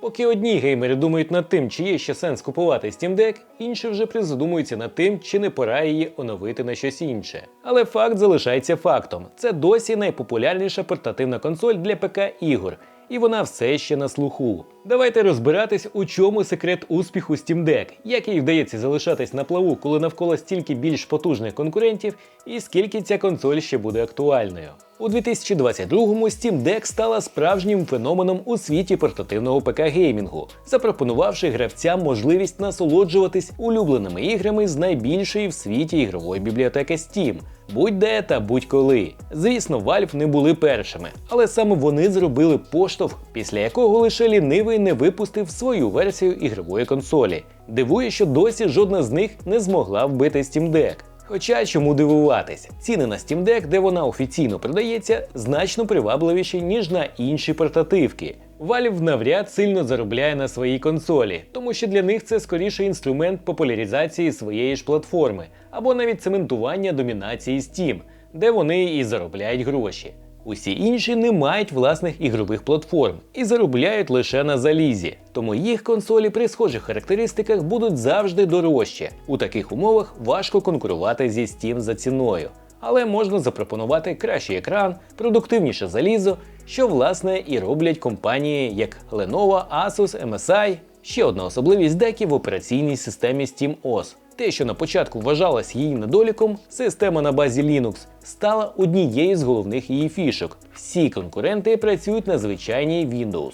Поки одні геймери думають над тим, чи є ще сенс купувати Steam Deck, інші вже призадумуються над тим, чи не пора її оновити на щось інше. Але факт залишається фактом: це досі найпопулярніша портативна консоль для ПК ігор, і вона все ще на слуху. Давайте розбиратись, у чому секрет успіху Steam Deck, як їй вдається залишатись на плаву, коли навколо стільки більш потужних конкурентів, і скільки ця консоль ще буде актуальною. У 2022-му Steam Deck стала справжнім феноменом у світі портативного ПК геймінгу, запропонувавши гравцям можливість насолоджуватись улюбленими іграми з найбільшої в світі ігрової бібліотеки Steam. Будь-де та будь-коли. Звісно, Valve не були першими, але саме вони зробили поштовх, після якого лише лінивий не випустив свою версію ігрової консолі. Дивує, що досі жодна з них не змогла вбити Steam Deck. Хоча чому дивуватись, ціни на Steam Deck, де вона офіційно продається, значно привабливіші, ніж на інші портативки. Valve навряд сильно заробляє на своїй консолі, тому що для них це скоріше інструмент популяризації своєї ж платформи, або навіть цементування домінації Steam, де вони і заробляють гроші. Усі інші не мають власних ігрових платформ і заробляють лише на залізі, тому їх консолі при схожих характеристиках будуть завжди дорожче. У таких умовах важко конкурувати зі Steam за ціною. Але можна запропонувати кращий екран, продуктивніше залізо, що власне і роблять компанії як Lenovo, Asus, MSI. Ще одна особливість декі в операційній системі SteamOS. Те, що на початку вважалось її недоліком, система на базі Linux, стала однією з головних її фішок. Всі конкуренти працюють на звичайній Windows.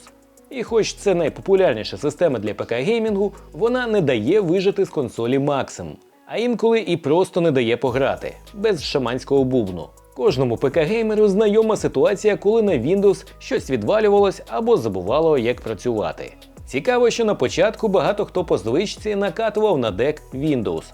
І хоч це найпопулярніша система для ПК геймінгу, вона не дає вижити з консолі максимум, а інколи і просто не дає пограти без шаманського бубну. Кожному ПК-геймеру знайома ситуація, коли на Windows щось відвалювалось або забувало, як працювати. Цікаво, що на початку багато хто по звичці накатував на дек Windows.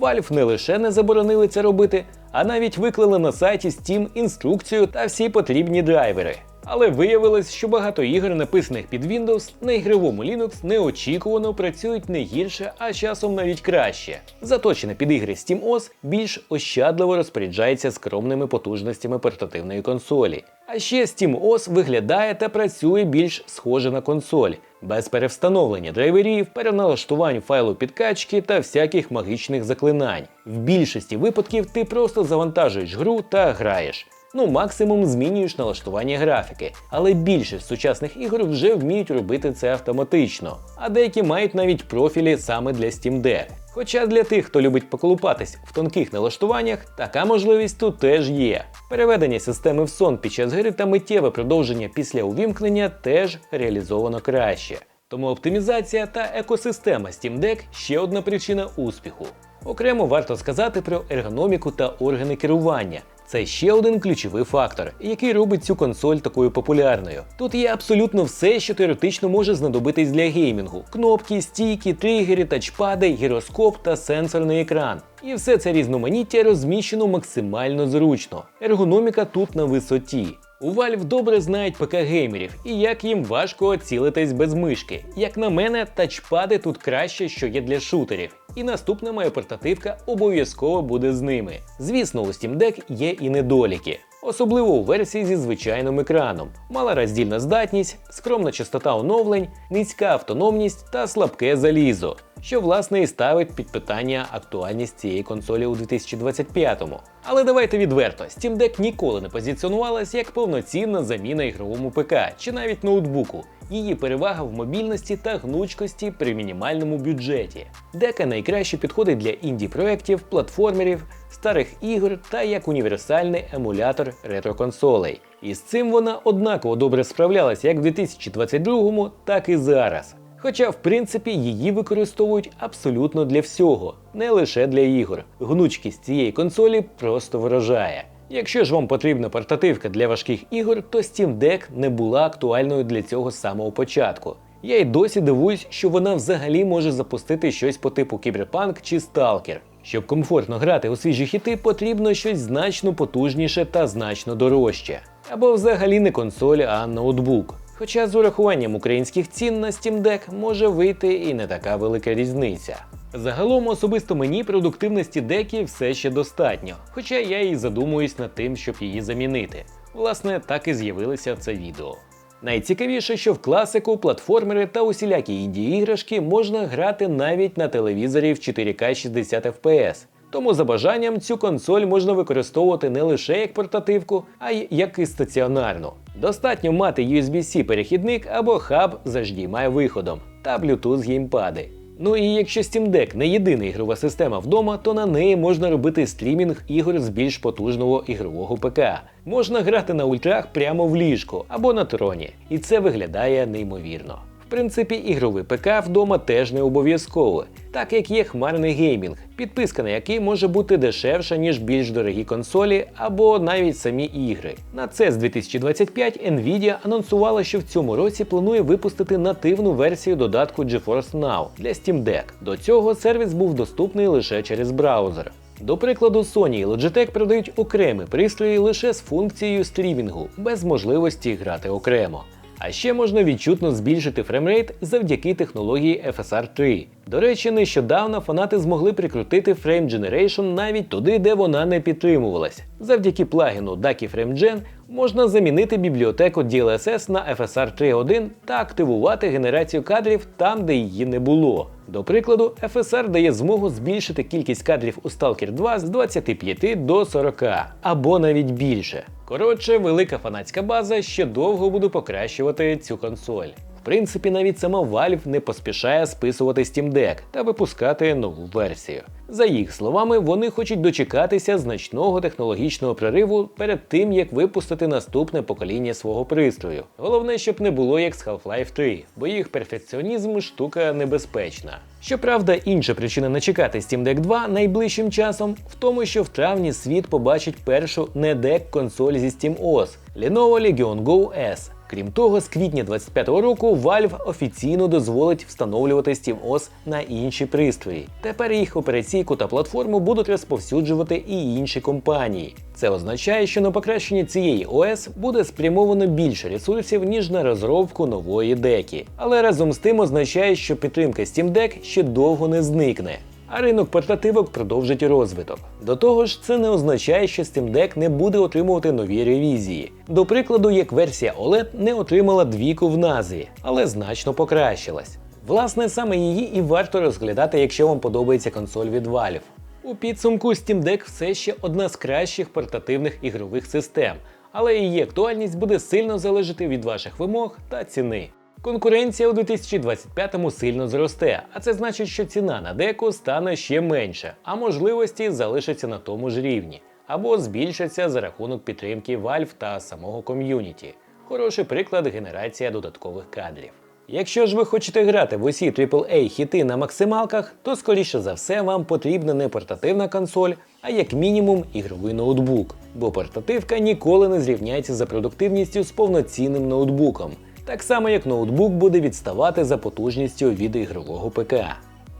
Valve не лише не заборонили це робити, а навіть виклали на сайті Steam інструкцію та всі потрібні драйвери. Але виявилось, що багато ігор, написаних під Windows, на ігровому Linux неочікувано працюють не гірше, а часом навіть краще. Заточена під ігри SteamOS більш ощадливо розпоряджається скромними потужностями портативної консолі. А ще SteamOS виглядає та працює більш схоже на консоль, без перевстановлення драйверів, переналаштувань файлу підкачки та всяких магічних заклинань. В більшості випадків ти просто завантажуєш гру та граєш. Ну, максимум змінюєш налаштування графіки, але більшість сучасних ігор вже вміють робити це автоматично, а деякі мають навіть профілі саме для Steam Deck. Хоча для тих, хто любить поколупатись в тонких налаштуваннях, така можливість тут теж є. Переведення системи в сон під час гри та миттєве продовження після увімкнення теж реалізовано краще. Тому оптимізація та екосистема Steam Deck ще одна причина успіху. Окремо варто сказати про ергономіку та органи керування. Це ще один ключовий фактор, який робить цю консоль такою популярною. Тут є абсолютно все, що теоретично може знадобитись для геймінгу: кнопки, стійки, тригери, тачпади, гіроскоп та сенсорний екран. І все це різноманіття розміщено максимально зручно. Ергономіка тут на висоті. У Valve добре знають ПК-геймерів і як їм важко цілитись без мишки. Як на мене, тачпади тут краще, що є для шутерів. І наступна моя портативка обов'язково буде з ними. Звісно, у Steam Deck є і недоліки. Особливо у версії зі звичайним екраном, мала роздільна здатність, скромна частота оновлень, низька автономність та слабке залізо, що власне і ставить під питання актуальність цієї консолі у 2025-му. Але давайте відверто, Steam Deck ніколи не позиціонувалась як повноцінна заміна ігровому ПК чи навіть ноутбуку. Її перевага в мобільності та гнучкості при мінімальному бюджеті. Дека найкраще підходить для інді-проєктів, платформерів, старих ігор та як універсальний емулятор ретро-консолей. І з цим вона однаково добре справлялась як в 2022-му, так і зараз. Хоча, в принципі, її використовують абсолютно для всього, не лише для ігор. Гнучкість цієї консолі просто вражає. Якщо ж вам потрібна портативка для важких ігор, то Steam Deck не була актуальною для цього самого початку. Я й досі дивуюсь, що вона взагалі може запустити щось по типу Кіберпанк чи Stalker. Щоб комфортно грати у свіжі хіти, потрібно щось значно потужніше та значно дорожче. Або взагалі не консоль, а ноутбук. Хоча з урахуванням українських цін на Steam Deck може вийти і не така велика різниця. Загалом особисто мені продуктивності декі все ще достатньо, хоча я і задумуюсь над тим, щоб її замінити. Власне, так і з'явилося це відео. Найцікавіше, що в класику, платформери та усілякі інді іграшки можна грати навіть на телевізорі в 4К 60 FPS. Тому за бажанням цю консоль можна використовувати не лише як портативку, а й як і стаціонарну. Достатньо мати USB-C перехідник або хаб з HDMI виходом та Bluetooth геймпади. Ну і якщо Steam Deck не єдина ігрова система вдома, то на неї можна робити стрімінг ігор з більш потужного ігрового ПК. Можна грати на ультрах прямо в ліжку або на троні, і це виглядає неймовірно. Принципі, ігровий ПК вдома теж не обов'язково, так як є хмарний геймінг, підписка на який може бути дешевша, ніж більш дорогі консолі або навіть самі ігри. На з 2025 Nvidia анонсувала, що в цьому році планує випустити нативну версію додатку GeForce Now для Steam Deck. До цього сервіс був доступний лише через браузер. До прикладу, Sony і Logitech продають окремі пристрої лише з функцією стрімінгу, без можливості грати окремо. А ще можна відчутно збільшити фреймрейт завдяки технології FSR 3. До речі, нещодавно фанати змогли прикрутити Frame Generation навіть туди, де вона не підтримувалась. Завдяки плагіну Ducky Frame Gen можна замінити бібліотеку DLSS на FSR 3.1 та активувати генерацію кадрів там, де її не було. До прикладу, FSR дає змогу збільшити кількість кадрів у Stalker 2 з 25 до 40 або навіть більше. Коротше, велика фанатська база ще довго буде покращувати цю консоль. В принципі, навіть сама Valve не поспішає списувати Steam Deck та випускати нову версію. За їх словами, вони хочуть дочекатися значного технологічного прориву перед тим, як випустити наступне покоління свого пристрою. Головне, щоб не було як з Half-Life 3, бо їх перфекціонізм штука небезпечна. Щоправда, інша причина не чекати Steam Deck 2 найближчим часом в тому, що в травні світ побачить першу не дек консоль зі SteamOS Lenovo Legion Go S. Крім того, з квітня 25-го року Valve офіційно дозволить встановлювати SteamOS на інші пристрої. Тепер їх операційку та платформу будуть розповсюджувати і інші компанії. Це означає, що на покращення цієї ОС буде спрямовано більше ресурсів, ніж на розробку нової декі. Але разом з тим означає, що підтримка Steam Deck ще довго не зникне. А ринок портативок продовжить розвиток. До того ж, це не означає, що Steam Deck не буде отримувати нові ревізії. До прикладу, як версія OLED не отримала двійку в назві, але значно покращилась. Власне, саме її і варто розглядати, якщо вам подобається консоль від Valve. У підсумку Steam Deck все ще одна з кращих портативних ігрових систем, але її актуальність буде сильно залежати від ваших вимог та ціни. Конкуренція у 2025-му сильно зросте, а це значить, що ціна на деку стане ще менше, а можливості залишаться на тому ж рівні, або збільшаться за рахунок підтримки Valve та самого ком'юніті. Хороший приклад генерація додаткових кадрів. Якщо ж ви хочете грати в усі AAA хіти на максималках, то скоріше за все вам потрібна не портативна консоль, а як мінімум ігровий ноутбук, бо портативка ніколи не зрівняється за продуктивністю з повноцінним ноутбуком. Так само як ноутбук буде відставати за потужністю від ігрового ПК.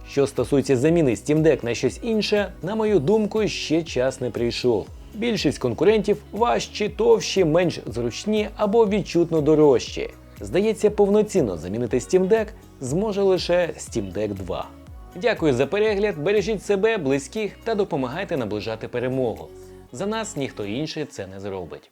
Що стосується заміни Steam Deck на щось інше, на мою думку, ще час не прийшов. Більшість конкурентів важчі, товщі, менш зручні або відчутно дорожчі. Здається, повноцінно замінити Steam Deck зможе лише Steam Deck 2. Дякую за перегляд, бережіть себе, близьких та допомагайте наближати перемогу. За нас ніхто інший це не зробить.